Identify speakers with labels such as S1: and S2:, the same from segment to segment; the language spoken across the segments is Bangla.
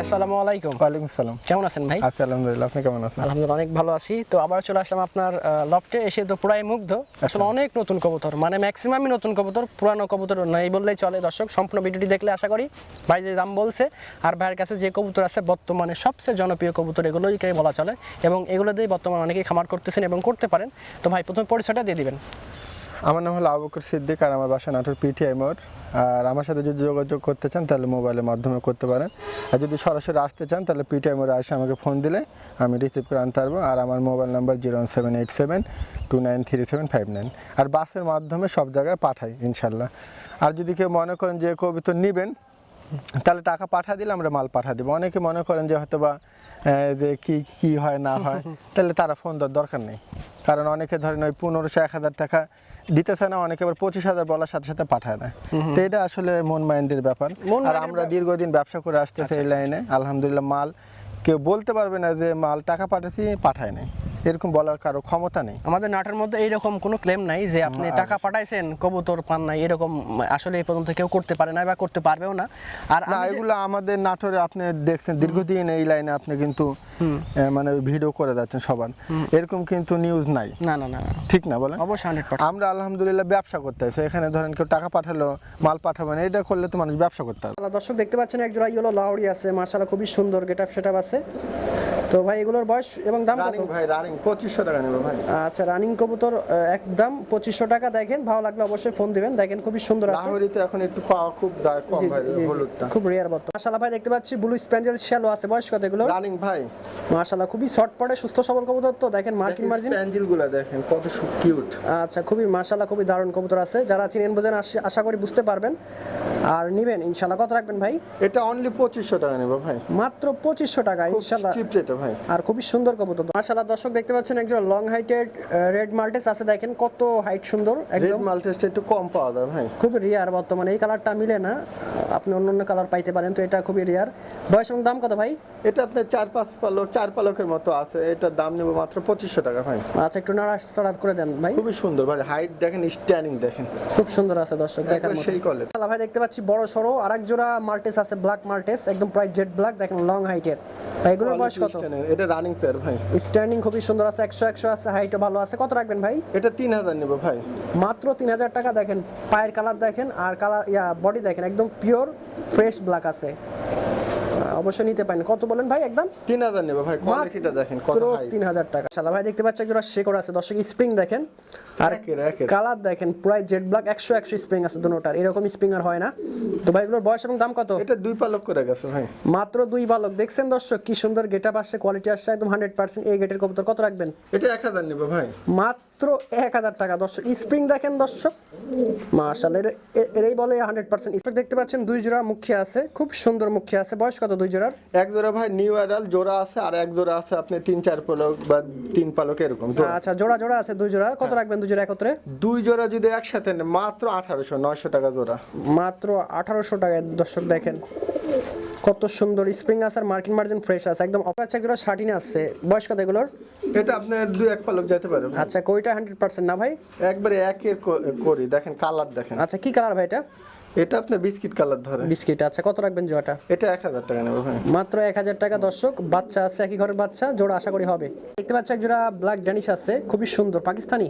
S1: আসসালামু আলাইকুম।
S2: ওয়ালাইকুম সালাম।
S1: কেমন আছেন ভাই?
S2: আছি আলহামদুলিল্লাহ। আপনি কেমন আছেন?
S1: আলহামদুলিল্লাহ অনেক ভালো আছি। তো আবার চলে আসলাম আপনার লফটে এসে তো পুরাই মুগ্ধ। আসলে অনেক নতুন কবুতর মানে ম্যাক্সিমামই নতুন কবুতর পুরানো কবুতর নাই বললেই চলে দর্শক। সম্পূর্ণ ভিডিওটি দেখলে আশা করি ভাই যে দাম বলছে আর ভাইয়ের কাছে যে কবুতর আছে বর্তমানে সবচেয়ে জনপ্রিয় কবুতর এগুলোইকে বলা চলে। এবং এগুলো দিয়ে বর্তমানে অনেকেই খামার করতেছেন এবং করতে পারেন। তো ভাই প্রথমে পরিচয়টা দিয়ে দিবেন।
S2: আমার নাম হলো আবুকর সিদ্দিক আর আমার বাসা নাটোর পিটিআই মোড়। আর আমার সাথে যদি যোগাযোগ করতে চান তাহলে মোবাইলের মাধ্যমে করতে পারেন। আর যদি সরাসরি আসতে চান তাহলে পিটিআই মোড়ে আসে আমাকে ফোন দিলে আমি রিসিভ করে আনতে পারব। আর আমার mobile number zero seven eight seven two nine three seven five nine. আর বাসের মাধ্যমে সব জায়গায় পাঠাই ইনশাল্লাহ। আর যদি কেউ মনে করেন যে কবিতা নেবেন তাহলে টাকা পাঠা দিলে আমরা মাল পাঠা দিব। অনেকে মনে করেন যে হয়তো বা যে কি কি হয় না হয় তাহলে তারা ফোন দেওয়ার দরকার নেই। কারণ অনেকে ধরেন ওই পনেরোশো এক হাজার টাকা দিতেছে না অনেকে আবার পঁচিশ হাজার বলার সাথে সাথে পাঠায় না তো এটা আসলে মন মাইন্ডের ব্যাপার। আর আমরা দীর্ঘদিন ব্যবসা করে আসতেছি এই লাইনে। আলহামদুলিল্লাহ মাল কেউ বলতে পারবে না যে মাল টাকা পাঠাচ্ছি পাঠায় নাই। এরকম বলার কারও ক্ষমতা নেই।
S1: আমাদের নাটের মধ্যে এইরকম কোনো ক্লেম নাই যে আপনি টাকা পাঠাইছেন কবুতর পান নাই এরকম আসলে এই পর্যন্ত কেউ করতে পারে না বা করতে পারবেও না। আর
S2: না এগুলো আমাদের নাটোরে আপনি দেখছেন দীর্ঘদিন এই লাইনে আপনি কিন্তু মানে ভিডিও করে যাচ্ছেন সবার। এরকম কিন্তু নিউজ নাই।
S1: না না না।
S2: ঠিক না বলেন?
S1: অবশ্যই হান্ড্রেড
S2: আমরা আলহামদুলিল্লাহ ব্যবসা করতে আছি। এখানে ধরেন কেউ টাকা পাঠালো মাল পাঠাবেন এটা করলে তো মানুষ ব্যবসা করতে হবে
S1: দর্শক দেখতে পাচ্ছেন একজোড়া ইয়েলো লাউড়ি আছে। মার্শাল্লাহ খুবই সুন্দর গেট আপ সেট আছে। তো ভাই এগুলোর বয়স এবং দাম কত?
S2: ভাই রানিং পঁচিশশো টাকা নেবে ভাই।
S1: আচ্ছা রানিং কবুতর একদম পঁচিশশো টাকা দেখেন ভালো লাগলে অবশ্যই ফোন দিবেন। দেখেন খুবই সুন্দর আছে।
S2: লাহোরিতে এখন একটু পাওয়া খুব কম ভাই। হলুদটা।
S1: খুব রেয়ার বর্তমান। মাশাল্লাহ ভাই দেখতে পাচ্ছি ব্লু স্প্যাঞ্জেল শ্যালো আছে। বয়স কত এগুলো
S2: রানিং ভাই।
S1: মাশাল্লাহ খুবই শর্ট পড়ে সুস্থ সবল কবুতর তো। দেখেন মার্কিন মার্জিন
S2: প্যাঞ্জিলগুলা দেখেন কত কিউট
S1: আচ্ছা খুবই মাশাল্লাহ খুবই দারুণ কবুতর আছে। যারা চিনেন বোঝেন আশ- আশা করি বুঝতে পারবেন। আর নিবেন ইনশাল্লাহ কত রাখবেন ভাই?
S2: এটা অনলি পঁচিশশো টাকা নেবে ভাই।
S1: মাত্র পঁচিশশো টাকা
S2: রেটে ভাই।
S1: আর খুবই সুন্দর কবুতর। মাশাল্লাহ দর্শক দেখতে পাচ্ছেন একজন লং হাইটেড রেড মাল্টেস আছে। দেখেন কত হাইট সুন্দর একদম।
S2: মাল্টেসটা একটু কম পাওয়া যায় ভাই।
S1: খুব রিয়ার বর্তমানে। এই কালারটা মিলে না। আপনি অন্য অন্য কালার পাইতে পারেন তো এটা খুবই রিয়ার বয়স এবং দাম কত ভাই?
S2: এটা আপনার চার পাঁচ পালক চার পালকের মতো আছে। এটার দাম নেব মাত্র পঁচিশশো টাকা ভাই।
S1: আচ্ছা একটু নাড়াচাড়া করে দেন ভাই।
S2: খুবই সুন্দর ভাই। হাইট দেখেন স্ট্যান্ডিং দেখেন।
S1: খুব সুন্দর আছে দর্শক দেখার
S2: একবার
S1: মতো।
S2: সেই কলে
S1: মাশাআল্লাহ ভাই দেখতে পাচ্ছি বড় সড়ো আরেক জোড়া মাল্টেস আছে ব্ল্যাক মাল্টেস একদম প্রায় জেড ব্ল্যাক দেখেন লং হাইটের ভাই এগুলোর বয়স কত?
S2: এটা রানিং পেয়ার ভাই।
S1: স্ট্যান্ডিং খুবই সুন্দর আছে একশো একশো আছে হাইটও ভালো আছে। কত রাখবেন ভাই?
S2: এটা তিন হাজার নেব ভাই।
S1: মাত্র তিন হাজার টাকা দেখেন পায়ের কালার দেখেন আর কালার ইয়া বডি দেখেন একদম পিওর ফ্রেশ ব্ল্যাক আছে। অবশ্যই নিতে পারেন। কত বলেন ভাই একদম?
S2: তিন হাজার নেব ভাই কোয়ালিটিটা দেখেন কত
S1: তিন হাজার টাকা। শালা ভাই দেখতে পাচ্ছি একজোড়া শেকড় আছে দর্শক স্প্রিং দেখেন। আর কালার দেখেন জেড ব্ল্যাক একশো একশো স্প্রিং আছে দুটোটার। এরকম স্প্রিং আর হয় না। তো ভাই এগুলোর বয়স এবং দাম কত?
S2: এটা দুই পালক করে গেছে ভাই।
S1: মাত্র দুই বালক দেখছেন দর্শক কি সুন্দর গেট আপ আসছে কোয়ালিটি আসছে একদম হান্ড্রেড পার্সেন্ট এই গেটের কবুতর। কত রাখবেন?
S2: এটা এক হাজার নেব ভাই।
S1: মাত্র এক হাজার টাকা। দর্শক স্প্রিং দেখেন দর্শক। মার্শাল এর এ- এরাই বলে হান্ড্রেড পার্সেন্ট দেখতে পাচ্ছেন দুই জোড়া মুখী আছে খুব সুন্দর মুখী আছে। বয়স কত দুই জোড়ার?
S2: এক জোড়া ভাই নিউ অ্যাডাল জোড়া আছে আর এক জোড়া আছে আপনি তিন চার পালক বা তিন পালক এরকম।
S1: আচ্ছা জোড়া জোড়া আছে দুই জোড়া। কত রাখবেন দুই জোড়া একত্রে?
S2: দুই জোড়া যদি একসাথে নেন মাত্র আঠারোশো নয়শো টাকা জোড়া।
S1: মাত্র আঠারোশো টাকায় দর্শক দেখেন। কত সুন্দর স্প্রিং আছে আর মার্কিন মার্জিন ফ্রেশ আছে। একদম অপাচ্ছা এগুলো শার্টিন আছে। বয়স কত এগুলোর?
S2: এটা আপনার দুই এক পালক যেতে পারে।
S1: আচ্ছা কইটা হান্ড্রেড পার্সেন্ট না ভাই?
S2: একবারে একের করি দেখেন কালার দেখেন।
S1: আচ্ছা কি কালার ভাই এটা?
S2: এটা আপনার বিস্কিট কালার ধরে।
S1: বিস্কিট আচ্ছা কত রাখবেন জোড়াটা?
S2: এটা এক হাজার টাকা নেব
S1: মাত্র এক হাজার টাকা দর্শক বাচ্চা আছে একই ঘরের বাচ্চা জোড়া আশা করি হবে। দেখতে পাচ্ছি এক জোড়া ব্ল্যাক ড্যানিশ আছে খুবই সুন্দর পাকিস্তানি?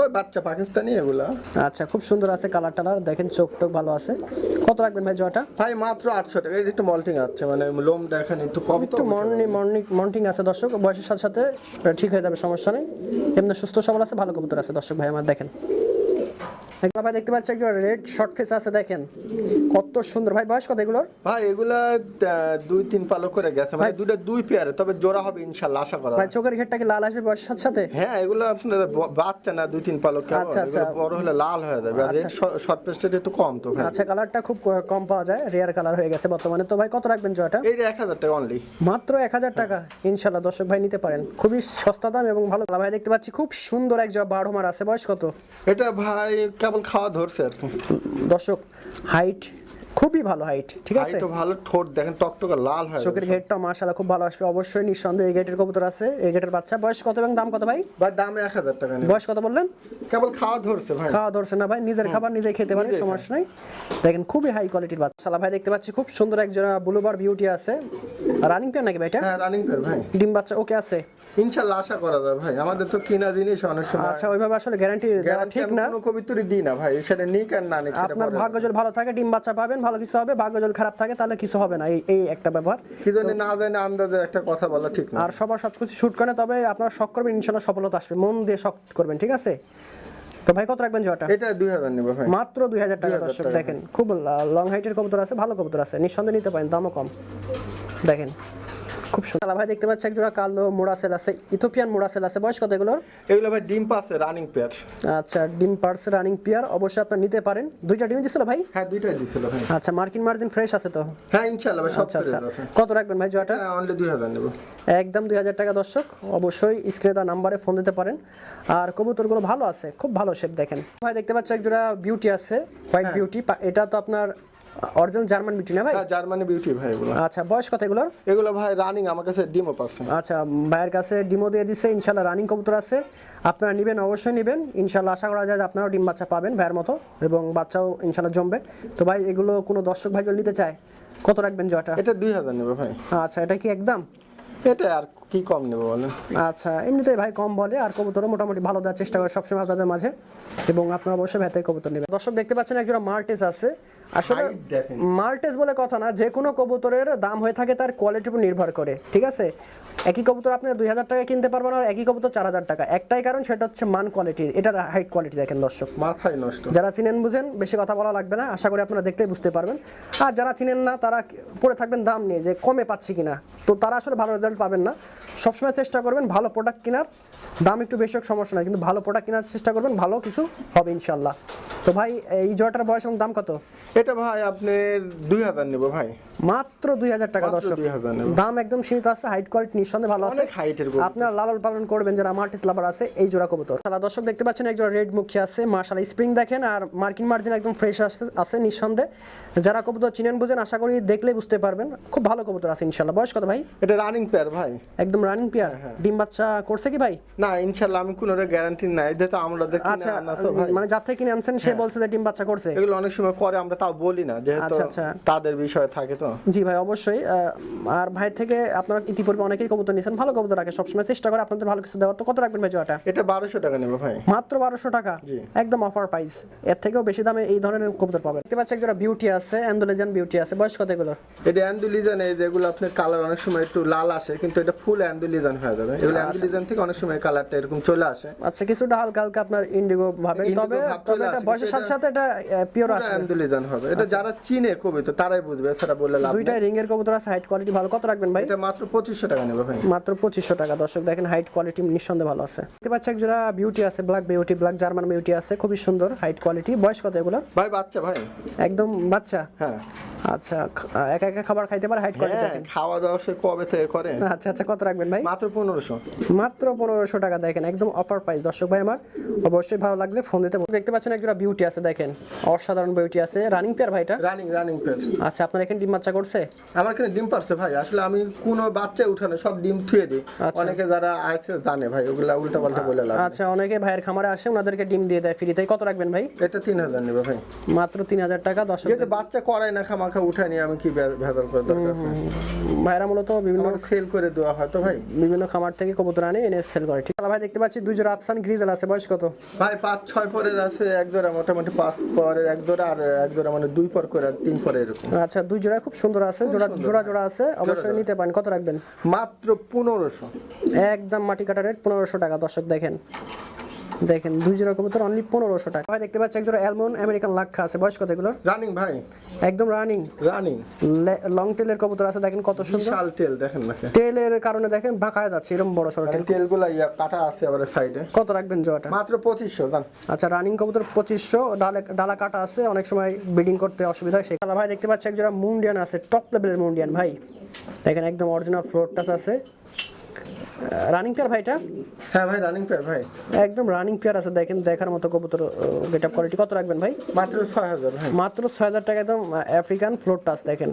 S2: ওই বাচ্চা পাকিস্তানি এগুলা।
S1: আচ্ছা খুব সুন্দর আছে কালার টালার দেখেন চোখ টোক ভালো আছে। কত রাখবেন ভাই জোড়াটা?
S2: ভাই মাত্র আটশো টাকা এটা একটু মল্টিং আছে মানে লোম দেখেন একটু কম
S1: একটু মর্নিং মর্নিং মর্নিং আছে দর্শক বয়সের সাথে সাথে ঠিক হয়ে যাবে সমস্যা নেই। এমনি সুস্থ সবল আছে ভালো কবুতর আছে দর্শক ভাই আমার দেখেন। একলা ভাই দেখতে পাচ্ছি একজন রেড শর্ট ফেস আছে দেখেন। কত সুন্দর। ভাই বয়স কত এগুলোর?
S2: ভাই এগুলা দুই তিন পালক করে গেছে। মানে দুইটা দুই পেয়ারে তবে জোড়া হবে ইনশাল্লাহ আশা করা
S1: ভাই চোখের ঘেরটা কি লাল আসবে বয়সের সাথে? সাথে
S2: হ্যাঁ এগুলো আপনার বাচ্চা না দুই তিন পালক
S1: আচ্ছা, আচ্ছা।
S2: বড় হলে লাল হয়ে যাবে। আর
S1: আচ্ছা।
S2: শর্ট পেস্টের একটু কম তো ভাই।
S1: আচ্ছা কালারটা খুব কম পাওয়া যায়। রেয়ার কালার হয়ে গেছে বর্তমানে। তো ভাই কত রাখবেন জয়টা
S2: এই এক হাজার টাকা অনলি
S1: মাত্র এক হাজার টাকা। ইনশাল্লাহ দর্শক ভাই নিতে পারেন। খুবই সস্তা দাম এবং ভালো। ভাই দেখতে পাচ্ছি খুব সুন্দর এক জোড়া বারো মার আছে। বয়স কত?
S2: এটা ভাই কেবল খাওয়া ধরছে আর কি?
S1: দর্শক হাইট খুবই ভালো হাইট ঠিক আছে?
S2: হাইটও ভালো ঠোঁট দেখেন টকটকে লাল হয়
S1: চোখের ঘেরটা মাশাআল্লাহ খুব ভালো আসবে অবশ্যই নিঃসন্দেহে এই গেটের কবুতর আছে। এই গেটের বাচ্চা বয়স কত এবং দাম কত ভাই?
S2: ভাই দামে এক হাজার টাকা নেই
S1: বয়স কত বললেন?
S2: কেবল খাওয়া ধরছে ভাই।
S1: খাওয়া ধরছে না ভাই নিজের খাবার নিজেই খেতে পারে সমস্যা নাই। দেখেন খুবই হাই কোয়ালিটির বাচ্চা। ভাই দেখতে পাচ্ছি খুব সুন্দর একজোড়া ব্লুবার বিউটি আছে। রানিং পেয়ার নাকি ভাই এটা?
S2: হ্যাঁ রানিং পেয়ার ভাই।
S1: ডিম বাচ্চা ওকে আছে।
S2: আশা করা যায় ভাই। আমাদের তো কিনা জিনিস অনেক সময়
S1: আচ্ছা ওইভাবে আসলে গ্যারান্টি দেওয়া ঠিক না।
S2: কোনো দিই না ভাই সেটা নিক আর না নিক
S1: আপনার ভালো থাকে ডিম বাচ্চা পাবেন ভালো কিছু হবে খারাপ থাকে তাহলে কিছু হবে না এই এই একটা ব্যাপার।
S2: কি জানি না জানি আন্দাজে একটা কথা বলা ঠিক না।
S1: আর সবার সব কিছু শুট করে তবে আপনারা শখ করবেন সফলতা আসবে। মন দিয়ে শখ করবেন ঠিক আছে? তো ভাই কত রাখবেন
S2: এটা দুই হাজার নেব ভাই।
S1: মাত্র দুই হাজার টাকা দর্শক দেখেন খুব লং হাইটের কবুতর আছে ভালো কবুতর আছে নিঃসন্দেহে নিতে পারেন দামও কম। দেখেন খুব সুন্দর। ভাই দেখতে পাচ্ছি একজোড়া কালো মোড়াসেল আছে ইথোপিয়ান মোড়াসেল আছে। বয়স কত এগুলোর?
S2: এগুলো ভাই ডিম পাচ্ছে রানিং পেয়ার
S1: আচ্ছা ডিম পার্স রানিং পিয়ার অবশ্যই আপনার নিতে পারেন। দুইটা ডিম দিছিল ভাই?
S2: হ্যাঁ দুইটাই দিছিল ভাই।
S1: আচ্ছা মার্কিন মার্জিন ফ্রেশ আছে তো?
S2: হ্যাঁ ইনশাল্লাহ ভাই সব
S1: আচ্ছা আচ্ছা।
S2: আছে।
S1: কত রাখবেন ভাই
S2: হ্যাঁ অনলি দুই হাজার নেব।
S1: একদম দুই হাজার টাকা দর্শক। অবশ্যই স্ক্রিনে তার নাম্বারে ফোন দিতে পারেন। আর কবুতরগুলো ভালো আছে খুব ভালো শেপ দেখেন। ভাই দেখতে পাচ্ছি একজোড়া বিউটি আছে হোয়াইট বিউটি এটা তো আপনার অরিজিনাল জার্মান বিউটি না ভাই?
S2: হ্যাঁ জার্মানি বিউটি ভাই এগুলো।
S1: আচ্ছা বয়স কত এগুলোর?
S2: এগুলো ভাই রানিং আমার কাছে ডিমও পাচ্ছে।
S1: আচ্ছা ভাইয়ের কাছে ডিমো দিয়ে দিচ্ছে ইনশাল্লাহ রানিং কবুতর আছে। আপনারা নেবেন অবশ্যই নেবেন। ইনশাল্লাহ আশা করা যায় যে আপনারাও ডিম বাচ্চা পাবেন ভাইয়ের মতো এবং বাচ্চাও ইনশাল্লাহ জমবে। তো ভাই এগুলো কোনো দর্শক ভাই যদি নিতে চায় কত রাখবেন জয়টা?
S2: এটা দুই হাজার নেব ভাই।
S1: আচ্ছা এটা কি একদম?
S2: এটা আর কি কম নেব বলেন?
S1: আচ্ছা এমনিতেই ভাই কম বলে আর কবুতরও মোটামুটি ভালো দেওয়ার চেষ্টা করে সবসময় আপনাদের মাঝে এবং আপনারা অবশ্যই ভেতে কবুতর নেবেন। দর্শক দেখতে পাচ্ছেন একজোড়া মাল্টেস আছে। আসলে মাল্টেস বলে কথা না যে কোনো কবুতরের দাম হয়ে থাকে তার কোয়ালিটির উপর নির্ভর করে ঠিক আছে? একই কবুতর আপনি দুই হাজার টাকা কিনতে পারবেন আর একই কবুতর চার হাজার টাকা। একটাই কারণ সেটা হচ্ছে মান কোয়ালিটি এটার হাইট কোয়ালিটি দেখেন দর্শক।
S2: মাথায় নষ্ট।
S1: যারা চিনেন বুঝেন বেশি কথা বলা লাগবে না আশা করি আপনারা দেখলেই বুঝতে পারবেন। আর যারা চিনেন না তারা পড়ে থাকবেন দাম নিয়ে যে কমে পাচ্ছি কিনা। তো তারা আসলে ভালো রেজাল্ট পাবেন না। সবসময় চেষ্টা করবেন ভালো প্রোডাক্ট কেনার। দাম একটু বেশি সমস্যা নয় কিন্তু ভালো প্রোডাক্ট কেনার চেষ্টা করবেন, ভালো কিছু হবে ইনশাল্লাহ তো ভাই, এই জয়টার বয়স এবং দাম কত?
S2: এটা ভাই আপনি দুই হাজার নেব ভাই।
S1: মাত্র দুই হাজার টাকা দর্শক। দাম একদম সীমিত আছে হাইট কোয়ালিটি নিঃসন্দেহে ভালো আছে। আপনারা লালন পালন করবেন যারা মার্টিস লাভার আছে এই জোড়া কবুতর। তাহলে দর্শক দেখতে পাচ্ছেন একজোড়া রেড মুখী আছে মার্শাল স্প্রিং দেখেন আর মার্কিন মার্জিন একদম ফ্রেশ আছে আছে নিঃসন্দেহে। যারা কবুতর চিনেন বুঝেন আশা করি দেখলেই বুঝতে পারবেন। খুব ভালো কবুতর আছে ইনশাল্লাহ বয়স কত ভাই?
S2: এটা রানিং পেয়ার ভাই।
S1: একদম রানিং পিয়ার ডিম বাচ্চা করছে কি ভাই?
S2: না ইনশাল্লাহ আমি কোনো গ্যারান্টি নাই যেহেতু আমরা দেখি
S1: আচ্ছা মানে যার থেকে কিনে আনছেন সে বলছে যে ডিম বাচ্চা করছে।
S2: এগুলো অনেক সময় করে আমরা তাও বলি না যেহেতু
S1: আচ্ছা, আচ্ছা।
S2: তাদের বিষয় থাকে তো
S1: জি ভাই অবশ্যই। আর ভাই থেকে আপনারা ইতিপূর্বে অনেকেই কবুতর নিয়েছেন ভালো কবুতর রাখে সবসময় চেষ্টা করে আপনাদের ভালো কিছু দেওয়ার। তো কত রাখবেন ভাই জয়টা
S2: এটা বারোশো টাকা নেব ভাই।
S1: মাত্র বারোশো টাকা। একদম অফার প্রাইস এর থেকেও বেশি দামে এই ধরনের কবুতর পাবেন। দেখতে পাচ্ছি একজোড়া বিউটি আছে অ্যান্ডোলেজান বিউটি আছে। বয়স কত এগুলোর?
S2: এটা অ্যান্ডুলিজান এই যেগুলো আপনার কালার অনেক সময় একটু লাল আসে কিন্তু এটা ফুল অ্যান্ডুলিজান হয়ে যাবে। এগুলো অ্যান্ডুলিজান থেকে অনেক সময় কালারটা এরকম চলে আসে।
S1: আচ্ছা কিছুটা হালকা হালকা আপনার ইন্ডিগো ভাবে। তবে এটা বয়সের সাথে সাথে এটা পিওর আসবে।
S2: অ্যান্ডুলিজান হবে। এটা যারা চিনে কবি তো তারাই বুঝবে এছাড়া লাভ নেই।
S1: রিং এর কবুতর আছে হাইট কোয়ালিটি ভালো। কত রাখবেন ভাই?
S2: এটা মাত্র টাকা নেবে ভাই।
S1: মাত্র টাকা। দর্শক দেখেন হাইট কোয়ালিটি নিঃসন্দেহে ভালো আছে। দেখতে এক বিউটি আছে black beauty black German beauty আছে খুবই সুন্দর হাইট কোয়ালিটি বয়স কত এগুলো
S2: ভাই বাচ্চা ভাই।
S1: একদম বাচ্চা?
S2: হ্যাঁ।
S1: আচ্ছা একা একা খাবার খাইতে পারে? হাইট কোয়ালিটি
S2: হ্যাঁ
S1: দেখেন?
S2: খাওয়া দাওয়া সে কবে থেকে করে?
S1: আচ্ছা আচ্ছা কত রাখবেন ভাই?
S2: মাত্র পনেরোশো।
S1: মাত্র পনেরোশো টাকা দেখেন একদম অফার প্রাইস দর্শক ভাই আমার অবশ্যই ভালো লাগলে ফোন দিতে দেখতে পাচ্ছেন একজোড়া বিউটি আছে দেখেন অসাধারণ বিউটি আছে। রানিং পেয়ার ভাইটা
S2: রানিং রানিং পেয়ার
S1: আচ্ছা আপনার এখানে ডিম বাচ্চা করছে?
S2: আমার এখানে ডিম পারছে ভাই আসলে আমি কোনো বাচ্চা উঠানো সব ডিম থুয়ে দিই।
S1: আচ্ছা।
S2: অনেকে যারা আছে জানে ভাই ওগুলা উল্টা পাল্টা বলে নেই।
S1: আচ্ছা অনেকে ভাইয়ের খামারে আসে ওনাদেরকে ডিম দিয়ে দেয় ফ্রি ফ্রিতে কত রাখবেন ভাই?
S2: এটা তিন হাজার নেবে ভাই।
S1: মাত্র তিন হাজার টাকা
S2: যেহেতু বাচ্চা করাই না খামাখা উঠাই নিয়ে আমি কি ভেজাল করে দরকার আছে?
S1: ভাইরা মূলত বিভিন্ন
S2: সেল করে দেওয়া হয় তো ভাই?
S1: বিভিন্ন খামার থেকে কবুতর আনে এনে সেল করে। ঠিক আছে ভাই দেখতে পাচ্ছি দুই জোড়া আফসান গ্রিজেল আছে বয়স কত?
S2: ভাই পাঁচ ছয় পরের আছে এক জোড়া মোটামুটি পাঁচ পরের এক জোড়া আর এক জোড়া মানে দুই পর করে তিন পরে এরকম।
S1: আচ্ছা দুই জোড়া খুব সুন্দর আছে জোড়া জোড়া জোড়া আছে অবশ্যই নিতে পারেন। কত রাখবেন?
S2: মাত্র পনেরোশো।
S1: একদম মাটি কাটা রেট পনেরোশো টাকা দর্শক দেখেন। দেখেন দুই জোড়া কবুতর অনলি পনেরোশো টাকা। ভাই দেখতে পাচ্ছি একজোড়া অ্যালমন আমেরিকান লাক্ষা আছে। বয়স কত এগুলোর?
S2: রানিং ভাই।
S1: একদম রানিং
S2: রানিং
S1: লং টেলের কবুতর আছে দেখেন কত সুন্দর।
S2: বিশাল টেল দেখেন না
S1: টেলের কারণে দেখেন বাঁকা যাচ্ছে এরকম বড় সড়ো টেল
S2: তেলগুলা ইয়া কাটা আছে আবার সাইডে
S1: কত রাখবেন জোয়াটা
S2: মাত্র পঁচিশশো দাম
S1: আচ্ছা রানিং কবুতর পঁচিশশো ডালে ডালা কাটা আছে অনেক সময় ব্রিডিং করতে অসুবিধা হয় সেখানে ভাই দেখতে পাচ্ছি একজোড়া মুন্ডিয়ান আছে টপ লেভেলের মুন্ডিয়ান ভাই। দেখেন একদম অরিজিনাল ফ্লোর টাচ আছে। রানিং পেয়ার ভাইটা
S2: হ্যাঁ ভাই রানিং পেয়ার ভাই।
S1: একদম রানিং পেয়ার আছে দেখেন দেখার মতো কবুতর গেট আপ কোয়ালিটি কত রাখবেন ভাই?
S2: মাত্র ছয় হাজার ভাই।
S1: মাত্র ছয় হাজার টাকা একদম আফ্রিকান ফ্লোর টাচ দেখেন।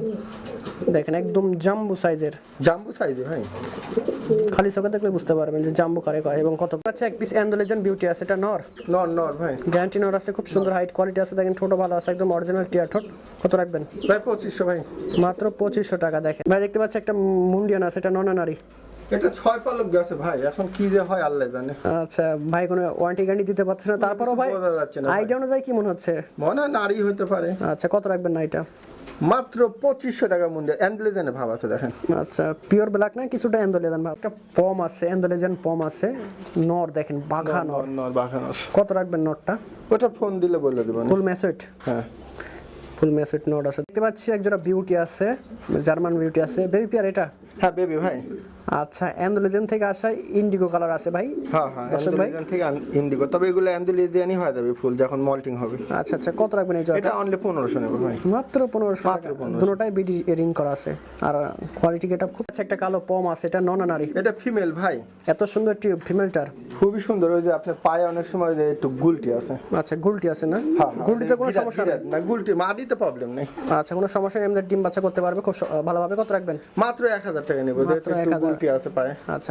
S1: দেখেন একদম জাম্বু সাইজের
S2: জাম্বু সাইজে ভাই।
S1: খালি চোখে দেখলে বুঝতে পারবেন যে জাম্বু কারে কয় এবং কত। আচ্ছা এক পিস অ্যান্ডোলেজেন বিউটি আছে এটা নর।
S2: নর নর ভাই।
S1: গ্যারান্টি নর আছে খুব সুন্দর হাইট কোয়ালিটি আছে দেখেন ছোট ভালো আছে একদম অরিজিনাল টিয়ার ঠোঁট। কত রাখবেন?
S2: ভাই পঁচিশশো ভাই।
S1: মাত্র পঁচিশশো টাকা দেখেন। ভাই দেখতে পাচ্ছি একটা মুন্ডিয়ান আছে এটা ননা নারী?
S2: এটা ছয় পালক গেছে ভাই এখন কি যে হয় আল্লাহ জানে।
S1: আচ্ছা ভাই কোনো ওয়ারেন্টি গ্যারান্টি দিতে পারছে না? তারপরও ভাই
S2: বোঝা যাচ্ছে না
S1: আইডিয়া অনুযায়ী কি মনে হচ্ছে?
S2: মনে হয় নারী হইতে পারে।
S1: আচ্ছা কত রাখবেন না এটা?
S2: মাত্র পঁচিশশো টাকা মন্দির অ্যান্ডলেজেনে ভাব আছে দেখেন।
S1: আচ্ছা পিওর ব্ল্যাক না? কিছুটা অ্যান্ডোলেজান ভাই একটা পম আছে অ্যান্ডোলেজান পম আছে। নর দেখেন বাঘা নর
S2: নর। নর
S1: কত রাখবেন নটটা
S2: ওটা ফোন দিলে বলে দেবো
S1: ফুল ম্যাসুইট
S2: হ্যাঁ।
S1: ফুল ম্যাসুইট নট আছে। দেখতে পাচ্ছি একজোড়া বিউটি আছে জার্মান বিউটি আছে। বেবি পিয়ার এটা?
S2: হ্যাঁ বেবি ভাই।
S1: আচ্ছা অ্যান্ডোলেজেন থেকে আসা ইন্ডিগো কালার আছে ভাই?
S2: হ্যাঁ হ্যাঁ
S1: দর্শক ভাই?
S2: অ্যান্ডোলিজান থেকে ইন্ডিগো তবে এগুলো হয়ে যাবে ফুল যখন মল্টিং হবে।
S1: আচ্ছা আচ্ছা কত রাখবেন এই
S2: এটা অনলি পনেরোশো নেব ভাই।
S1: মাত্র পনেরোশো
S2: মাত্র 1500
S1: দুটোটাই বিডি রিং করা আছে। আর কোয়ালিটি গেট খুব আচ্ছা একটা কালো পম আছে এটা নন নারী
S2: এটা ফিমেল ভাই।
S1: এত সুন্দর টিউব ফিমেলটার
S2: খুবই সুন্দর ওই যে আপনার পায়ে অনেক সময় যে একটু গুলটি আছে।
S1: আচ্ছা গুলটি আছে না?
S2: হ্যাঁ, হ্যাঁ,
S1: গুলটিতে কোনো সমস্যা নেই।
S2: না গুলটি মা দিতে প্রবলেম নেই।
S1: আচ্ছা কোনো সমস্যা নেই এমনি ডিম বাচ্চা করতে পারবে খুব ভালোভাবে। কত রাখবেন?
S2: মাত্র এক হাজার টাকা নেব
S1: মাত্র
S2: একটু
S1: 1000
S2: গুলটি আছে পায়ে?
S1: আচ্ছা।